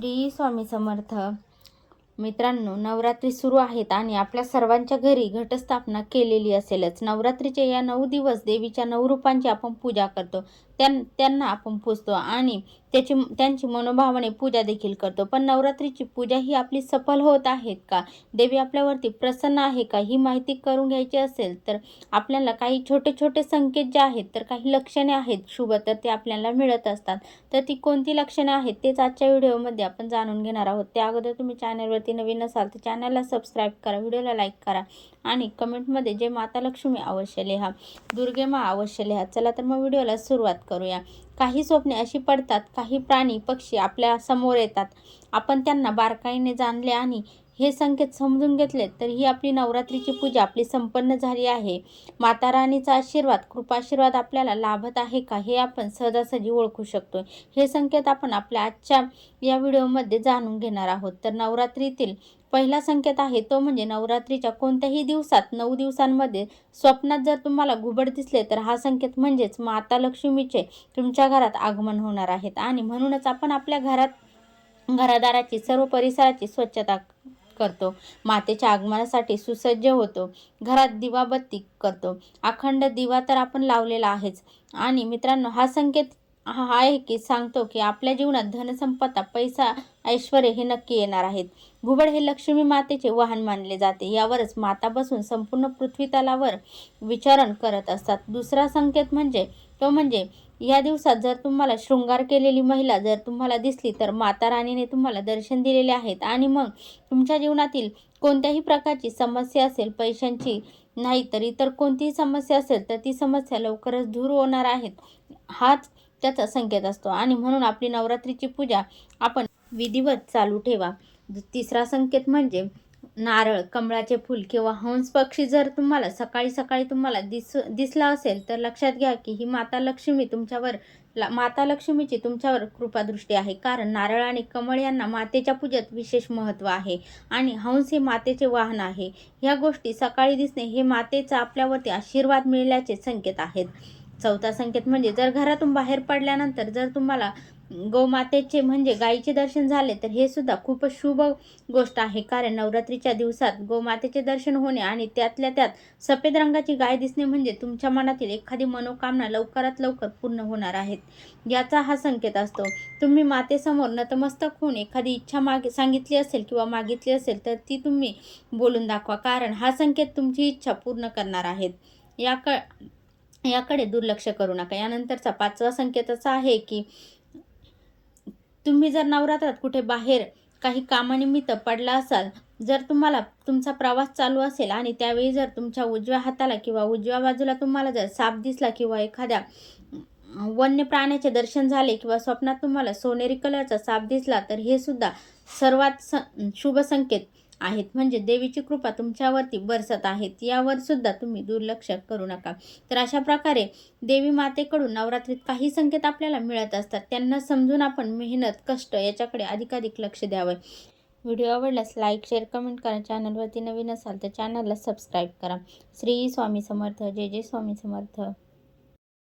श्री स्वामी समर्थ. मित्रांनो नवरात्री सुरू आहेत आणि आपल्या सर्वांच्या घरी घटस्थापना केलेली असेलच. नवरात्रीचे या नऊ दिवस देवीच्या नऊ रूपांची आपण पूजा करतो. त्यां त्यांना आपण पूजतो आणि त्याची त्यांची मनोभावाने पूजा देखील करतो. पण नवरात्रीची पूजा ही आपली सफल होत आहेत का? देवी आपल्यावरती प्रसन्न आहे का? ही माहिती करून घ्यायची असेल तर आपल्याला काही छोटे छोटे संकेत जे आहेत तर काही लक्षणे आहेत शुभ तर ते आपल्याला मिळत असतात. तर ती कोणती लक्षणे आहेत तेच आजच्या व्हिडिओमध्ये आपण जाणून घेणार आहोत. त्या अगोदर तुम्ही चॅनलवरती नवीन असाल तर चॅनलला सबस्क्राईब करा व्हिडिओला लाईक करा आणि कमेंटमध्ये जे माता लक्ष्मी अवश्य लिहा दुर्गे मा अवश्य लिहा. चला तर मग व्हिडिओला सुरुवात करूया. काही स्वप्ने अशी पडतात काही प्राणी पक्षी आपल्यासमोर येतात. आपण त्यांना बारकाईने जाणले आणि हे संकेत समजून घेतले तर ही आपली नवरात्रीची पूजा आपली संपन्न झाली आहे. माता राणीचा आशीर्वाद कृपाशीर्वाद आपल्याला लाभत आहे का हे आपण सहजासहजी ओळखू शकतो हे संकेत आपण आपल्या आजच्या या व्हिडिओमध्ये जाणून घेणार आहोत. तर नवरात्रीतील पहिला संकेत आहे तो म्हणजे नवरात्रीच्या कोणत्याही दिवसात नऊ दिवसांमध्ये स्वप्नात जर तुम्हाला घुबड दिसले तर हा संकेत म्हणजेच माता लक्ष्मीचे तुमच्या घरात आगमन होणार आहेत आणि म्हणूनच आपण आपल्या घरात घरादाराची सर्व परिसराची स्वच्छता करतो. मातेच्या आगमनासाठी सुसज्ज होतो. घरात दिवाबत्ती करतो. अखंड दिवा तर आपण लावलेला आहेच. आणि मित्रांनो हा संकेत हा आहे की सांगतो की आपल्या जीवनात धनसंपदा पैसा ऐश्वर हे नक्की येणार आहेत. घुबड हे लक्ष्मी मातेचे वाहन मानले जाते. यावरच माता बसून संपूर्ण पृथ्वी तलावर विचारण करत असतात. दुसरा संकेत म्हणजे तो म्हणजे या दिवसात जर तुम्हाला शृंगार केलेली महिला जर तुम्हाला दिसली तर माता राणीने तुम्हाला दर्शन दिलेले आहेत आणि मग तुमच्या जीवनातील कोणत्याही प्रकारची समस्या असेल पैशांची नाही तर इतर कोणतीही समस्या असेल तर ती समस्या लवकरच दूर होणार आहेत हाच त्याचा संकेत असतो. आणि म्हणून आपली नवरात्रीची पूजा आपण विधिवत चालू ठेवा. तिसरा संकेत म्हणजे नारळ कमळाचे फूल किंवा हंस पक्षी जर तुम्हाला सकाळी सकाळी तुम्हाला दिस दिसला असेल तर लक्षात घ्या की ही माता लक्ष्मी तुमच्यावर ला माता लक्ष्मीची तुमच्यावर कृपादृष्टी आहे. कारण नारळ आणि कमळ यांना मातेच्या पूजेत विशेष महत्त्व आहे. आणि हंस हे मातेचे वाहन आहे. ह्या गोष्टी सकाळी दिसणे हे मातेचा आपल्यावरती आशीर्वाद मिळाल्याचे संकेत आहेत. चौथा संकेत म्हणजे जर घरातून बाहेर पडल्यानंतर जर तुम्हाला गोमातेचे म्हणजे गायीचे दर्शन झाले तर हे सुद्धा खूपच शुभ गोष्ट आहे. कारण नवरात्रीच्या दिवसात गोमातेचे दर्शन होणे आणि त्यातल्या त्यात सफेद रंगाची गाय दिसणे म्हणजे तुमच्या मनातील एखादी मनोकामना लवकरात लवकर पूर्ण होणार आहेत याचा हा संकेत असतो. तुम्ही मातेसमोर नतमस्तक होऊन एखादी इच्छा माग सांगितली असेल किंवा मागितली असेल तर ती तुम्ही बोलून दाखवा. कारण हा संकेत तुमची इच्छा पूर्ण करणार आहेत. या क याकडे दुर्लक्ष करू नका. यानंतरचा पाचवा संकेत असा आहे की तुम्ही जर नवरात्रात कुठे बाहेर काही कामानिमित्त पडला असाल जर तुम्हाला तुमचा प्रवास चालू असेल आणि त्यावेळी जर तुमच्या उजव्या हाताला किंवा उजव्या बाजूला तुम्हाला जर साप दिसला किंवा एखाद्या वन्य प्राण्याचे दर्शन झाले किंवा स्वप्नात तुम्हाला सोनेरी कलरचा साप दिसला तर हे सुद्धा सर्वात स शुभ संकेत. आहेत. म्हणजे देवीची कृपा तुमच्यावरती बरसत आहेत यावर सुद्धा तुम्ही दुर्लक्ष करू नका. तर अशा प्रकारे देवी मातेकडून नवरात्रीत काही संकेत आपल्याला मिळत असतात. त्यांना समजून आपण मेहनत कष्ट याच्याकडे अधिकाधिक लक्ष द्यावं. व्हिडिओ आवडल्यास लाईक शेअर कमेंट करा. चॅनलवरती नवीन असाल तर चॅनलला सबस्क्राईब करा. श्री स्वामी समर्थ. जय जय स्वामी समर्थ.